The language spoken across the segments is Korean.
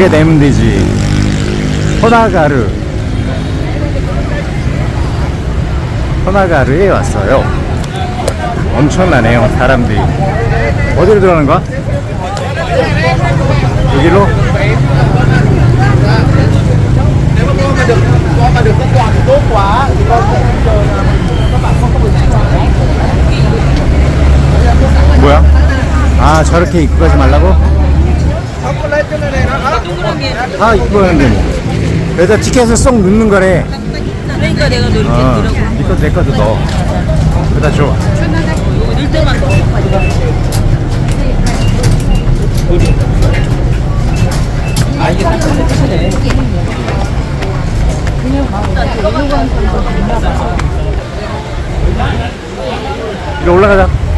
이게 내면 되지. 호나가르. 호나가르에 왔어요. 엄청나네요, 사람들이. 어디로 들어가는 거야? 여기로? 뭐야? 아, 저렇게 입고 가지 말라고? 다 입고 가는데 뭐. 여기다 티켓을 쏙 넣는 거래. 그러니까 내가 너 이렇게 어, 네 것도 내 것도 넣어. 여기다 줘. 넣을 때만 이리 올라가자.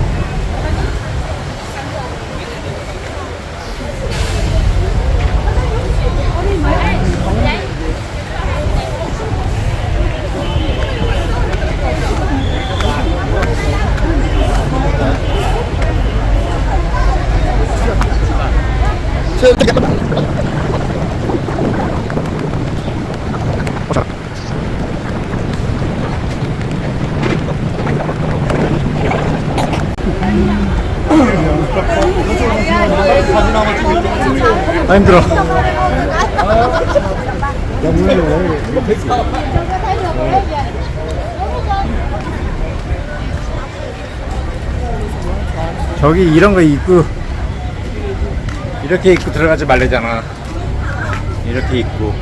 아 힘들어. 저기 이런 거 입고 이렇게 입고 들어가지 말래잖아. 이렇게 입고.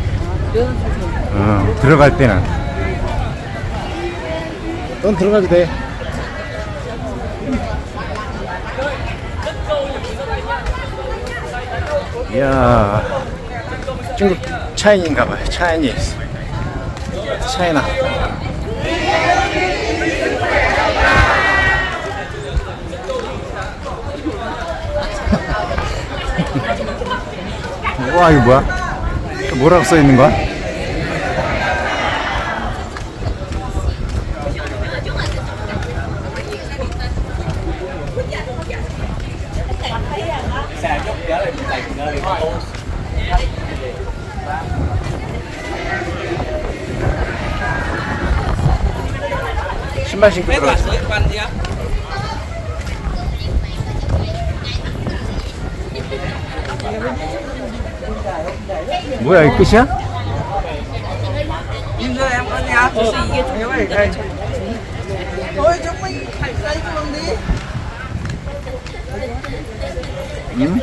어, 들어갈 때는. 넌 들어가도 돼. 이야 중국 차이인가 봐요 차이니스 차이나 와 이거 뭐야? 뭐라고 써 있는 거야? 신발 신고 들어갔어 뭐야 이 끝이야? em 이게 좀 응?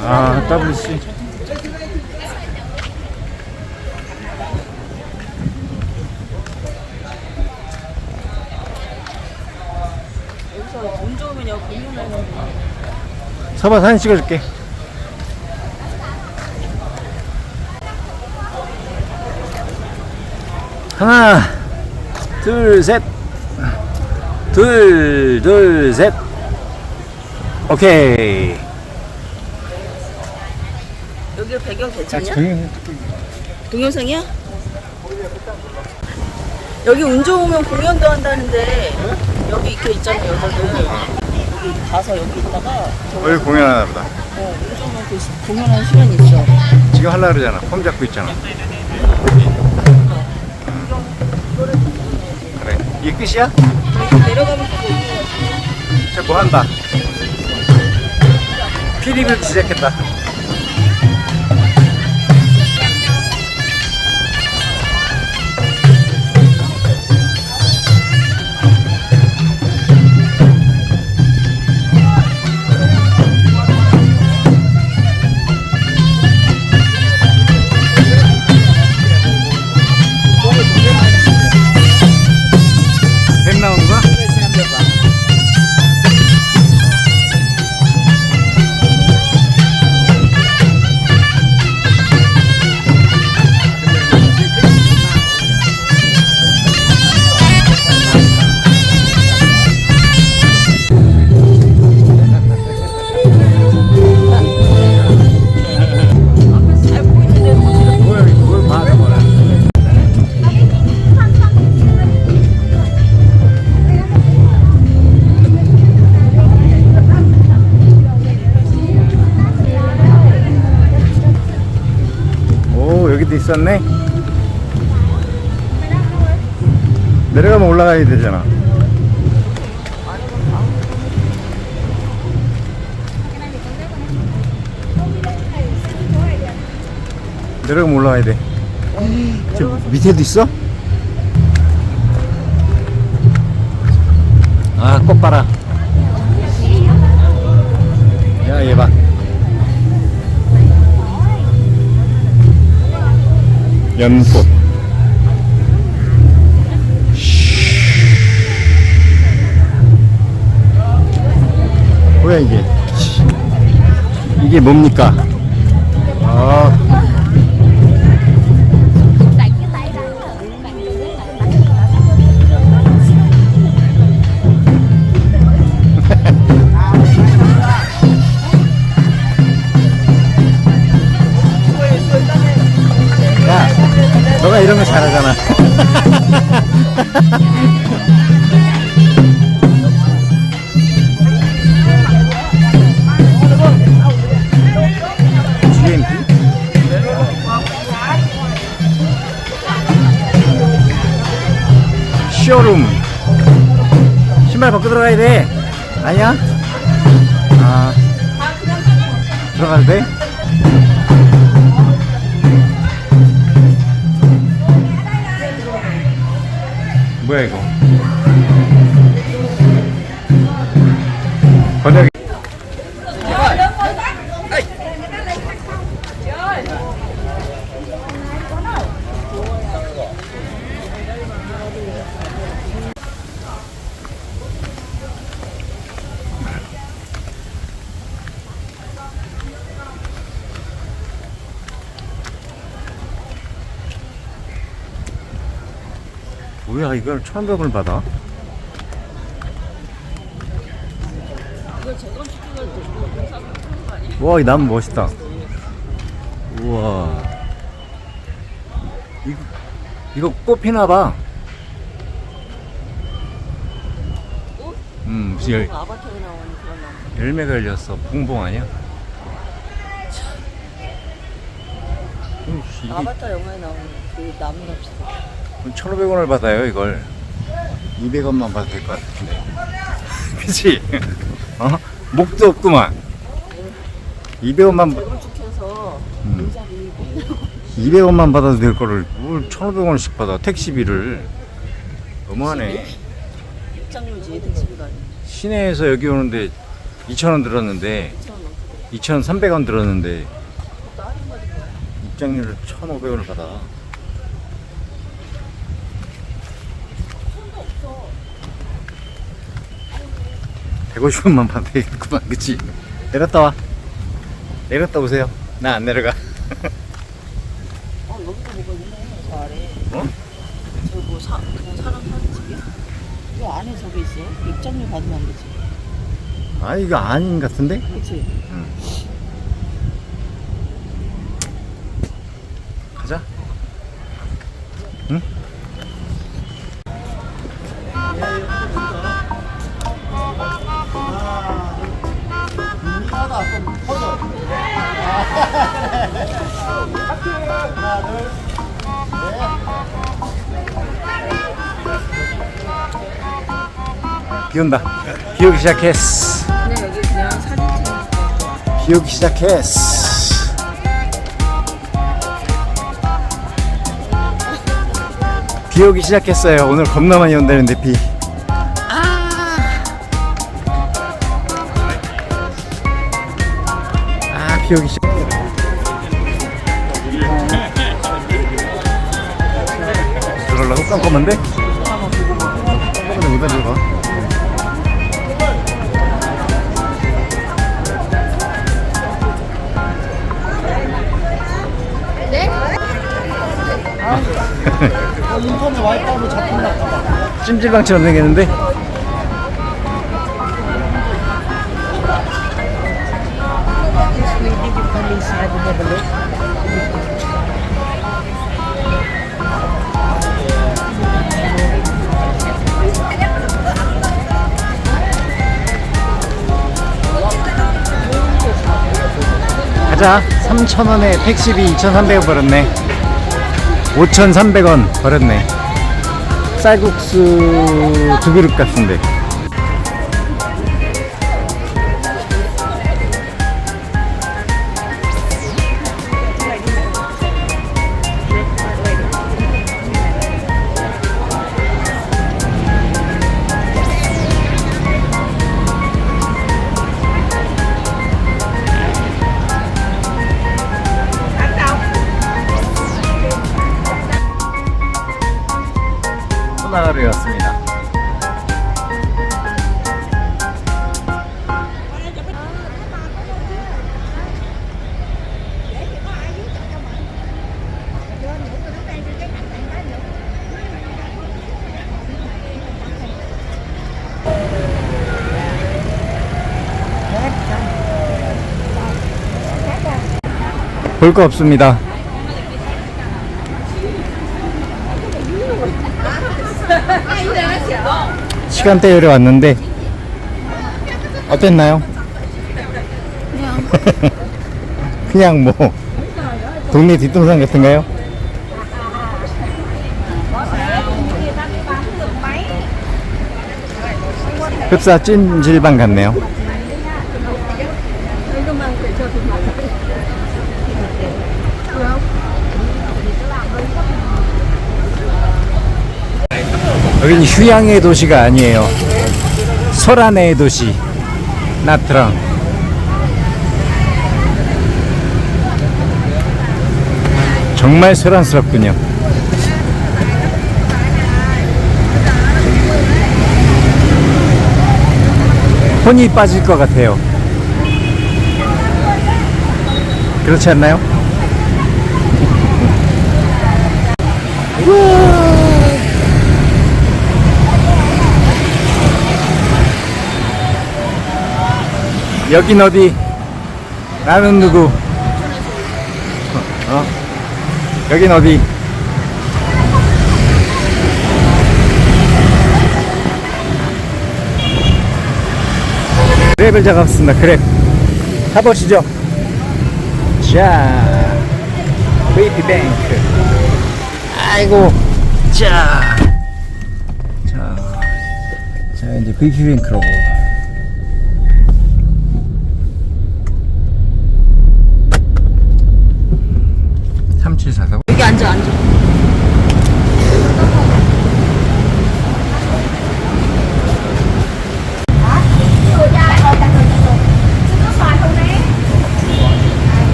아 WC 운 좋으면 여기 공연하는 서봐 사진 찍어줄게 하나 둘 셋 둘 둘 셋. 오케이. 여기 배경 자, 괜찮냐? 조용히 동영상이야? 여기 운 좋으면 공연도 한다는데 여기 이렇게 있잖아 여자들. 여기 가서 여기 있다가 여기 공연하나 보다. 어, 운 좋으면 그 시- 공연하는 시간이 있어. 지금 하려고 그러잖아. 폼 잡고 있잖아 이게 끝이야? 내려가면. 쟤뭐 한다 피리를 시작했다 여기도 있었네. 내려가면 올라가야 되잖아. 내려가면 올라가야 돼. 저 밑에도 있어? 아, 꽃 봐라. 야, 얘 봐. 연꽃. 뭐야 이게? 이게 뭡니까? 이런 거 잘하잖아. GMP? 쇼룸. 신발 벗고 들어가야 돼. 아니야? 아. 들어가도 돼? 뭐야 이거? 번역. 뭐야 이걸 1,100원을 받아? 와, 이 나무 멋있다. 우와. 이거, 이거 꽃 피나봐. 음, 무슨 열, 아바타에 나오는 그런 나무. 열매가 열렸어. 봉봉 아니야? 음, 이게 아바타 영화에 나오는 그 나무 값이다. 1,500원을 받아요, 이걸. 200원만 받아도 될것 같은데. 그치? 어? 목도 없구만. 200원만, 100원씩 해서 음. 모자리 200원만 받아도 될 거를 뭘 1,500원씩 받아, 택시비를. 너무하네. 입장료지 택시비가. 시내에서 여기 오는데 2,000원 들었는데, 2,300원 들었는데, 입장료를 1,500원을 받아. 150원만 받아야 되겠구만, 그치? 내렸다 와. 내렸다 오세요. 나 안 내려가. 어 여기도 뭐가 있네 저 아래. 어? 저뭐 사, 그냥 사람 사는 집이야? 이거 안에 저기 있어? 입장료 받으면 안 되지. 아, 이거 아닌 것 같은데? 그치? 응. 가자. 응? 비 온다. 비 오기 시작했어. 여기 그냥 비 오기 시작했어. 비 오기 시작했어요. 오늘 겁나 많이 온다는데 비. 아, 비 오기 시작. 들어가려고 깜깜한데? 깜깜한데 못 들어가. 인터넷 와이파이로 잡힌다. 찜질방처럼 생겼는데? 가자. 3,000원에 택시비 2,300원 벌었네. 5,300원 버렸네. 쌀국수 두 그릇 같은데. 소나가를 왔습니다. 볼 거 없습니다. 시간대열에 왔는데 어땠나요? 그냥 뭐 동네 뒷동산 같은가요? 흡사 찜질방 같네요. 여기는 휴양의 도시가 아니에요. 설안의 도시 나트랑. 정말 소란스럽군요. 혼이 빠질 것 같아요. 그렇지 않나요? 여긴 어디? 나는 누구? 어? 여긴 어디? 그랩을 잡았습니다. 그랩. 타보시죠. 자, 베이비뱅크. 아이고, 자, 자, 자 이제 베이비뱅크로. 3744. 여기 앉아 앉아.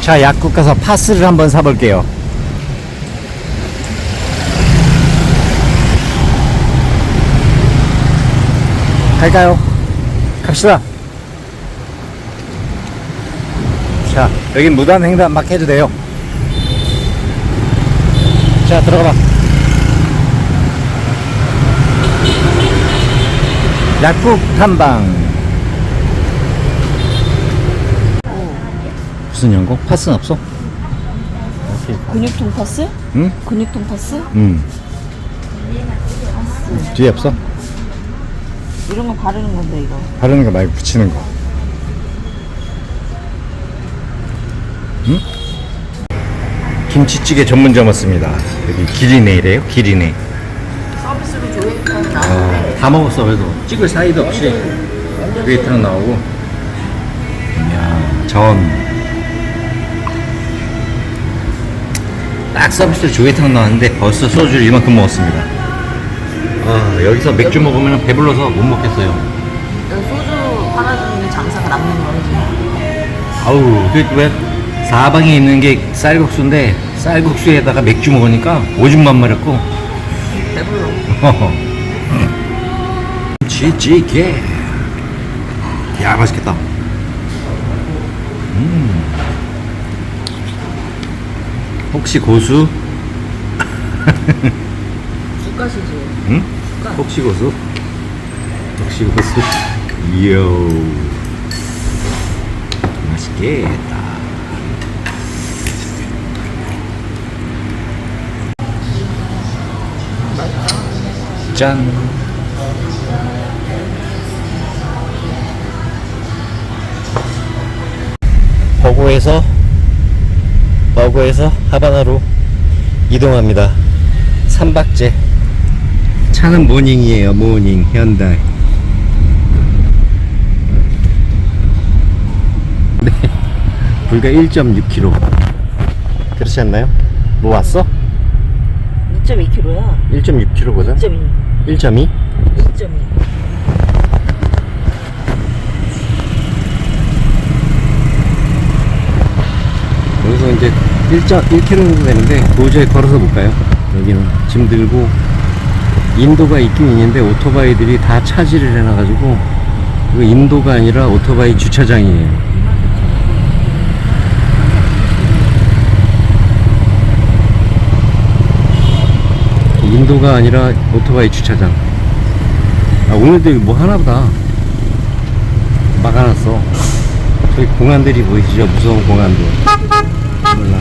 자, 약국 가서 파스를 한번 사볼게요. 갈까요? 갑시다. 자, 여긴 무단 횡단 막 해도 돼요. 자, 들어가 봐. 약국 탐방. 무슨 연고? 파스는 없어? 근육통 파스? 응? 근육통 파스? 응. 뒤에 없어? 이런 거 바르는 건데 이거. 바르는 거 말고 붙이는 거. 응? 김치찌개 전문점 왔습니다. 여기 기리네이래요. 기리네. 서비스로 조회했던 어, 다 먹었어 그래도 찍을 사이도 없이 조개탕 나오고. 이야 전. 딱 서비스로 조개탕 나왔는데 벌써 소주를 이만큼 먹었습니다. 아 여기서 맥주 먹으면 배불러서 못 먹겠어요. 소주 팔아주는 게 장사가 남는 거지. 아우 그왜 사방에 있는 게 쌀국수인데 쌀국수에다가 맥주 먹으니까 오줌만 마렵고 배불러. 김치찌개 야 맛있겠다 음. 혹시 고수? 국가시지. 응? 혹시 고수? 혹시 고수? 이요 맛있겠다 짠 버고에서 버고에서 하바나로 이동합니다. 3박제. 차는 모닝이에요, 모닝, 현대. 네. 불과 1.6km. 그렇지 않나요? 뭐 왔어? 2.2kg야. 1.6km거든? 2.2. 1.2? 2.2. 여기서 이제 1.1km 정도 되는데 도저히 걸어서 못 가요. 여기는 짐 들고 인도가 있긴 있는데 오토바이들이 다 차지를 해놔가지고 이거 인도가 아니라 오토바이 주차장이에요. 인도가 아니라 오토바이 주차장. 아 오늘도 뭐 하나보다. 막아놨어. 저기 공안들이 보이시죠? 무서운 공안들. 몰라.